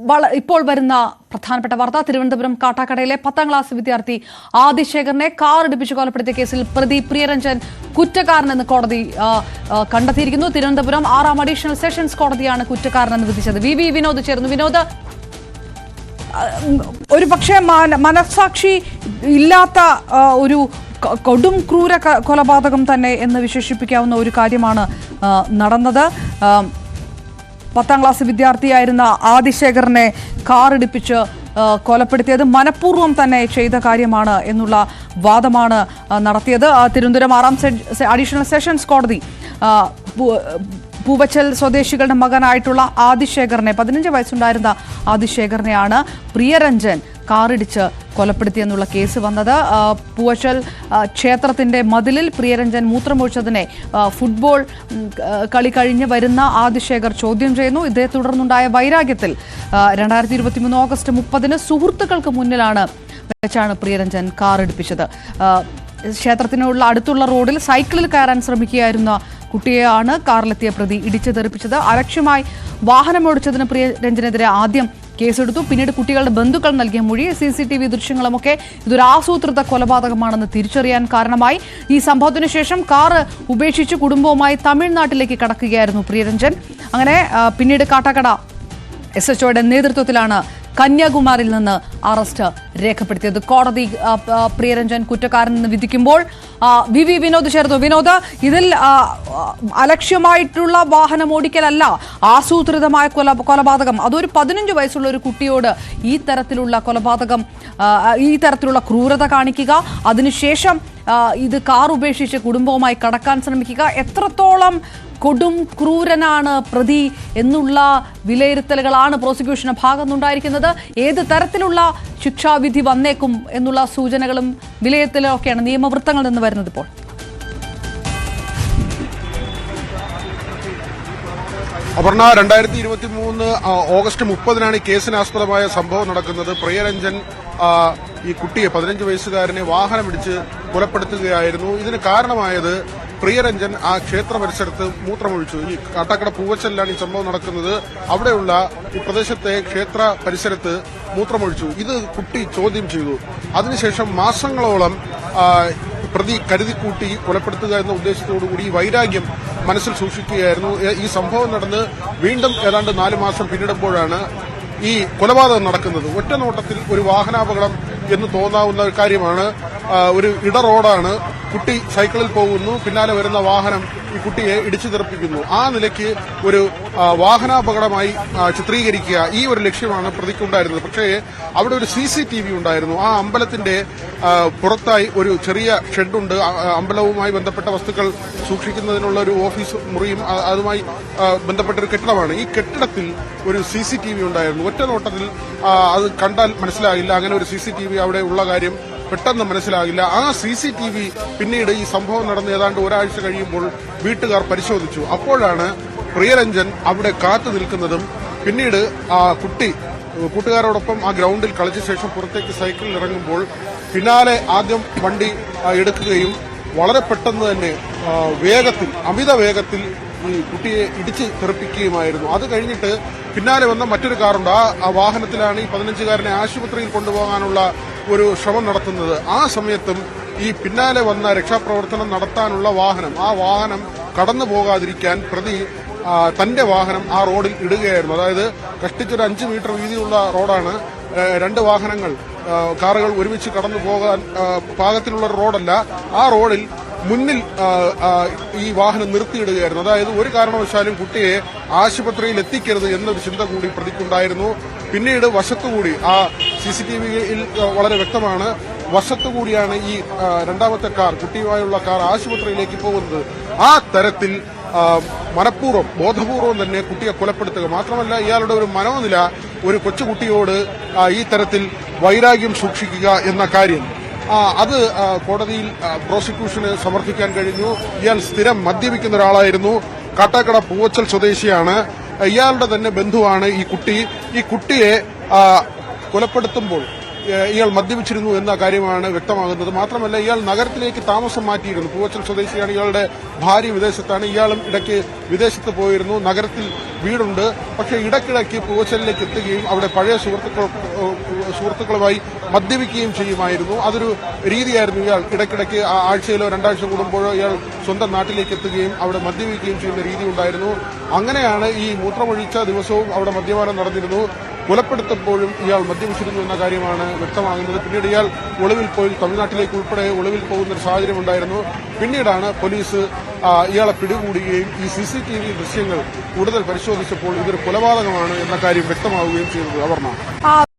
വള- ഇപ്പോൾ വരുന്ന പ്രധാനപ്പെട്ട വാർത്ത. തിരുവനന്തപുരം കാട്ടാക്കടയിലെ പത്താം ക്ലാസ് വിദ്യാർത്ഥി ആദിശേഖറിനെ കാർ ഇടിപ്പിച്ച് കൊലപ്പെടുത്തിയ കേസിൽ പ്രതി പ്രിയരഞ്ജൻ കുറ്റക്കാരനെന്ന് കോടതി കണ്ടെത്തിയിരിക്കുന്നു. തിരുവനന്തപുരം ആറാം അഡീഷണൽ സെഷൻസ് കോടതിയാണ് കുറ്റക്കാരനെന്ന് വിധിച്ചത്. വി വി വിനോദ് ചേർന്നു വിനോദ് ഒരു പക്ഷേ മനസാക്ഷി ഇല്ലാത്ത ഒരു കൊടും ക്രൂര കൊലപാതകം തന്നെ എന്ന് വിശേഷിപ്പിക്കാവുന്ന ഒരു കാര്യമാണ് നടന്നത്. പത്താം ക്ലാസ് വിദ്യാർത്ഥിയായിരുന്ന ആദിശേഖറിനെ കാറിടിപ്പിച്ച് കൊലപ്പെടുത്തിയത് മനഃപൂർവം തന്നെ ചെയ്ത കാര്യമാണ് എന്നുള്ള വാദമാണ് നടത്തിയത്. തിരുവനന്തപുരം ആറാം അഡീഷണൽ സെഷൻസ് കോടതി പൂവച്ചൽ സ്വദേശികളുടെ മകനായിട്ടുള്ള ആദിശേഖറിനെ പതിനഞ്ച് വയസ്സുണ്ടായിരുന്ന ആദിശേഖറിനെയാണ് പ്രിയരഞ്ജൻ കാറിടിച്ച് കൊലപ്പെടുത്തിയെന്നുള്ള കേസ് വന്നത്. പൂവശൽ ക്ഷേത്രത്തിന്റെ മതിലിൽ പ്രിയരഞ്ജൻ മൂത്രമൊഴിച്ചതിനെ ഫുട്ബോൾ കളി കഴിഞ്ഞ് വരുന്ന ആദിശേഖർ ചോദ്യം ചെയ്യുന്നു. ഇതേ തുടർന്നുണ്ടായ വൈരാഗ്യത്തിൽ രണ്ടായിരത്തി ഇരുപത്തി മൂന്ന് ഓഗസ്റ്റ് മുപ്പതിന് സുഹൃത്തുക്കൾക്ക് മുന്നിലാണ് വെച്ചാണ് പ്രിയരഞ്ജൻ കാറെടുപ്പിച്ചത്. ക്ഷേത്രത്തിനുള്ള അടുത്തുള്ള റോഡിൽ സൈക്കിളിൽ കയറാൻ ശ്രമിക്കുകയായിരുന്ന കുട്ടിയെയാണ് കാറിലെത്തിയ പ്രതി ഇടിച്ചു തെറിപ്പിച്ചത്. അലക്ഷ്യമായി വാഹനമോടിച്ചതിന് പ്രിയരഞ്ജനെതിരെ ആദ്യം കേസെടുത്തു. പിന്നീട് കുട്ടികളുടെ ബന്ധുക്കൾ നൽകിയ മൊഴി സി സി ടി വി ദൃശ്യങ്ങളുമൊക്കെ ഇതൊരു ആസൂത്രിത കൊലപാതകമാണെന്ന് തിരിച്ചറിയാൻ കാരണമായി. ഈ സംഭവത്തിന് ശേഷം കാർ ഉപേക്ഷിച്ച് കുടുംബവുമായി തമിഴ്നാട്ടിലേക്ക് കടക്കുകയായിരുന്നു പ്രിയരഞ്ജൻ. അങ്ങനെ പിന്നീട് കാട്ടാക്കട എസ് എച്ച്ഒയുടെ നേതൃത്വത്തിലാണ് കന്യാകുമാരിയിൽ നിന്ന് അറസ്റ്റ് രേഖപ്പെടുത്തിയത്. കോടതി പ്രിയരഞ്ജൻ കുറ്റക്കാരനെന്ന് വിധിക്കുമ്പോൾ വി വി വിനോദ് ചേർന്നു. വിനോദ് ഇതിൽ അലക്ഷ്യമായിട്ടുള്ള വാഹനം ഓടിക്കലല്ല ആസൂത്രിതമായ കൊല കൊലപാതകം. അതൊരു പതിനഞ്ച് വയസ്സുള്ള ഒരു കുട്ടിയോട് ഈ തരത്തിലുള്ള കൊലപാതകം ഈ തരത്തിലുള്ള ക്രൂരത കാണിക്കുക അതിനുശേഷം ഇത് കാർ ഉപേക്ഷിച്ച് കുടുംബവുമായി കടക്കാൻ ശ്രമിക്കുക. എത്രത്തോളം കൊടും ക്രൂരനാണ് പ്രതി എന്നുള്ള വിലയിരുത്തലുകളാണ് പ്രോസിക്യൂഷന് ഭാഗത്തുനിന്നുണ്ടായിരിക്കുന്നത്. ഏത് തരത്തിലുള്ള ശിക്ഷാവിധി വന്നേക്കും എന്നുള്ള സൂചനകളും വിലയിരുത്തലും ഒക്കെയാണ് നിന്ന് വരുന്നത് ഇപ്പോൾ. അപർണ രണ്ടായിരത്തി ഇരുപത്തി മൂന്ന് ഓഗസ്റ്റ് മുപ്പതിനാണ് ഈ കേസിനാസ്പദമായ സംഭവം നടക്കുന്നത്. പ്രിയരഞ്ജൻ ഈ കുട്ടിയെ പതിനഞ്ച് വയസ്സുകാരനെ വാഹനമിടിച്ച് കൊലപ്പെടുത്തുകയായിരുന്നു. ഇതിന് കാരണമായത് പ്രിയരഞ്ജൻ ആ ക്ഷേത്ര പരിസരത്ത് മൂത്രമൊഴിച്ചു. ഈ കാട്ടാക്കട പൂവച്ചലിലാണ് ഈ സംഭവം നടക്കുന്നത്. അവിടെയുള്ള ഈ പ്രദേശത്തെ ക്ഷേത്ര പരിസരത്ത് മൂത്രമൊഴിച്ചു. ഇത് കുട്ടി ചോദ്യം ചെയ്തു. അതിനുശേഷം മാസങ്ങളോളം പ്രതി കരുതിക്കൂട്ടി കൊലപ്പെടുത്തുക എന്ന ഉദ്ദേശത്തോടുകൂടി ഈ വൈരാഗ്യം മനസ്സിൽ സൂക്ഷിക്കുകയായിരുന്നു. ഈ സംഭവം നടന്ന് വീണ്ടും ഏതാണ്ട് നാല് മാസം പിന്നിടുമ്പോഴാണ് ഈ കൊലപാതകം നടക്കുന്നത്. ഒറ്റ നോട്ടത്തിൽ ഒരു വാഹനാപകടം എന്ന് തോന്നാവുന്ന കാര്യമാണ്. ഒരു ഇട റോഡാണ് കുട്ടി സൈക്കിളിൽ പോകുന്നു. പിന്നാലെ വരുന്ന വാഹനം ഈ കുട്ടിയെ ഇടിച്ചു തെറിപ്പിക്കുന്നു ആ നിലയ്ക്ക് ഒരു വാഹനാപകടമായി ചിത്രീകരിക്കുക ഈ ഒരു ലക്ഷ്യമാണ് പ്രതിക്കുണ്ടായിരുന്നത്. പക്ഷേ അവിടെ ഒരു സി സി ടി വി ഉണ്ടായിരുന്നു. ആ അമ്പലത്തിന്റെ പുറത്തായി ഒരു ചെറിയ ഷെഡുണ്ട്. അമ്പലവുമായി ബന്ധപ്പെട്ട വസ്തുക്കൾ സൂക്ഷിക്കുന്നതിനുള്ള ഒരു ഓഫീസ് മുറിയും അതുമായി ബന്ധപ്പെട്ട ഒരു കെട്ടിടമാണ്. ഈ കെട്ടിടത്തിൽ ഒരു സി സി ടി വി ഉണ്ടായിരുന്നു. ഒറ്റ നോട്ടത്തിൽ അത് കണ്ടാൽ മനസ്സിലാകില്ല അങ്ങനെ ഒരു സി സി ടി വി അവിടെ ഉള്ള കാര്യം പെട്ടെന്ന് മനസ്സിലാകില്ല. ആ സി സി ടി വി പിന്നീട് ഈ സംഭവം നടന്ന് ഏതാണ്ട് ഒരാഴ്ച കഴിയുമ്പോൾ വീട്ടുകാർ പരിശോധിച്ചു. അപ്പോഴാണ് പ്രിയരഞ്ജൻ അവിടെ കാത്തു നിൽക്കുന്നതും പിന്നീട് ആ കുട്ടി കൂട്ടുകാരോടൊപ്പം ആ ഗ്രൗണ്ടിൽ കളിച്ച ശേഷം പുറത്തേക്ക് സൈക്കിളിൽ ഇറങ്ങുമ്പോൾ പിന്നാലെ ആദ്യം വണ്ടി എടുക്കുകയും വളരെ പെട്ടെന്ന് തന്നെ വേഗത്തിൽ അമിത വേഗത്തിൽ ഈ കുട്ടിയെ ഇടിച്ച് തെറിപ്പിക്കുകയുമായിരുന്നു. അത് കഴിഞ്ഞിട്ട് പിന്നാലെ വന്ന മറ്റൊരു കാറുണ്ട്. ആ വാഹനത്തിലാണ് ഈ പതിനഞ്ചുകാരനെ ആശുപത്രിയിൽ കൊണ്ടുപോകാനുള്ള ഒരു ശ്രമം നടത്തുന്നത്. ആ സമയത്തും ഈ പിന്നാലെ വന്ന രക്ഷാപ്രവർത്തനം നടത്താനുള്ള വാഹനം ആ വാഹനം കടന്നു പോകാതിരിക്കാൻ പ്രതി തന്റെ വാഹനം ആ റോഡിൽ ഇടുകയായിരുന്നു. അതായത് കഷ്ടിച്ചൊരു അഞ്ച് മീറ്റർ വീതിയുള്ള റോഡാണ്. രണ്ട് വാഹനങ്ങൾ കാറുകൾ ഒരുമിച്ച് കടന്നു പോകാൻ പാകത്തിലുള്ള റോഡല്ല. ആ റോഡിൽ മുന്നിൽ ഈ വാഹനം നിർത്തിയിടുകയായിരുന്നു. അതായത് ഒരു കാരണവശാലും കുട്ടിയെ ആശുപത്രിയിൽ എത്തിക്കരുത് എന്നൊരു ചിന്ത കൂടി പ്രതിക്കുണ്ടായിരുന്നു. പിന്നീട് വശത്തുകൂടി ആ സി സി ടി വിയിൽ വളരെ വ്യക്തമാണ് വശത്തുകൂടിയാണ് ഈ രണ്ടാമത്തെ കാർ കുട്ടിയുമായുള്ള കാർ ആശുപത്രിയിലേക്ക് പോകുന്നത്. ആ തരത്തിൽ മനഃപൂർവം ബോധപൂർവം തന്നെ കുട്ടിയെ കൊലപ്പെടുത്തുക. മാത്രമല്ല ഇയാളുടെ ഒരു മനോനില ഒരു കൊച്ചുകുട്ടിയോട് ഈ തരത്തിൽ വൈരാഗ്യം സൂക്ഷിക്കുക എന്ന കാര്യം. അത് കോടതിയിൽ പ്രോസിക്യൂഷന് സമർപ്പിക്കാൻ കഴിഞ്ഞു. ഇയാൾ സ്ഥിരം മദ്യപിക്കുന്ന ഒരാളായിരുന്നു. കാട്ടാക്കട പൂവച്ചൽ സ്വദേശിയാണ്. ഇയാളുടെ തന്നെ ബന്ധുവാണ് ഈ കുട്ടി. ഈ കുട്ടിയെ കൊലപ്പെടുത്തുമ്പോൾ ഇയാൾ മദ്യപിച്ചിരുന്നു എന്ന കാര്യമാണ് വ്യക്തമാകുന്നത്. മാത്രമല്ല ഇയാൾ നഗരത്തിലേക്ക് താമസം മാറ്റിയിരുന്നു. പൂവച്ചൽ സ്വദേശിയാണ് ഇയാളുടെ ഭാര്യ വിദേശത്താണ്. ഇയാളും ഇടയ്ക്ക് വിദേശത്ത് പോയിരുന്നു. നഗരത്തിൽ വീടുണ്ട്. പക്ഷേ ഇടയ്ക്കിടയ്ക്ക് പൂവച്ചലിലേക്ക് എത്തുകയും അവിടെ പഴയ സുഹൃത്തുക്കൾ സുഹൃത്തുക്കളുമായി മദ്യപിക്കുകയും ചെയ്യുമായിരുന്നു. അതൊരു രീതിയായിരുന്നു ഇയാൾ. ഇടയ്ക്കിടയ്ക്ക് ആഴ്ചയിലോ രണ്ടാഴ്ച കൂടുമ്പോഴോ ഇയാൾ സ്വന്തം നാട്ടിലേക്ക് എത്തുകയും അവിടെ മദ്യപിക്കുകയും ചെയ്യുന്ന രീതി ഉണ്ടായിരുന്നു. അങ്ങനെയാണ് ഈ മൂത്രമൊഴിച്ച ദിവസവും അവിടെ മദ്യപാനം നടന്നിരുന്നു. കൊലപ്പെടുത്തപ്പോഴും ഇയാൾ മദ്യപിച്ചിരുന്നു എന്ന കാര്യമാണ് വ്യക്തമാകുന്നത്. പിന്നീട് ഇയാൾ ഒളിവിൽ പോയി തമിഴ്നാട്ടിലേക്ക് ഉൾപ്പെടെ ഒളിവിൽ പോകുന്ന ഒരു സാഹചര്യം ഉണ്ടായിരുന്നു. പിന്നീടാണ് പോലീസ് ഇയാളെ പിടികൂടുകയും ഈ സി സി ടി വി ദൃശ്യങ്ങൾ കൂടുതൽ പരിശോധിച്ചപ്പോൾ ഇതൊരു കൊലപാതകമാണ് എന്ന കാര്യം വ്യക്തമാവുകയും ചെയ്തത് അവർണ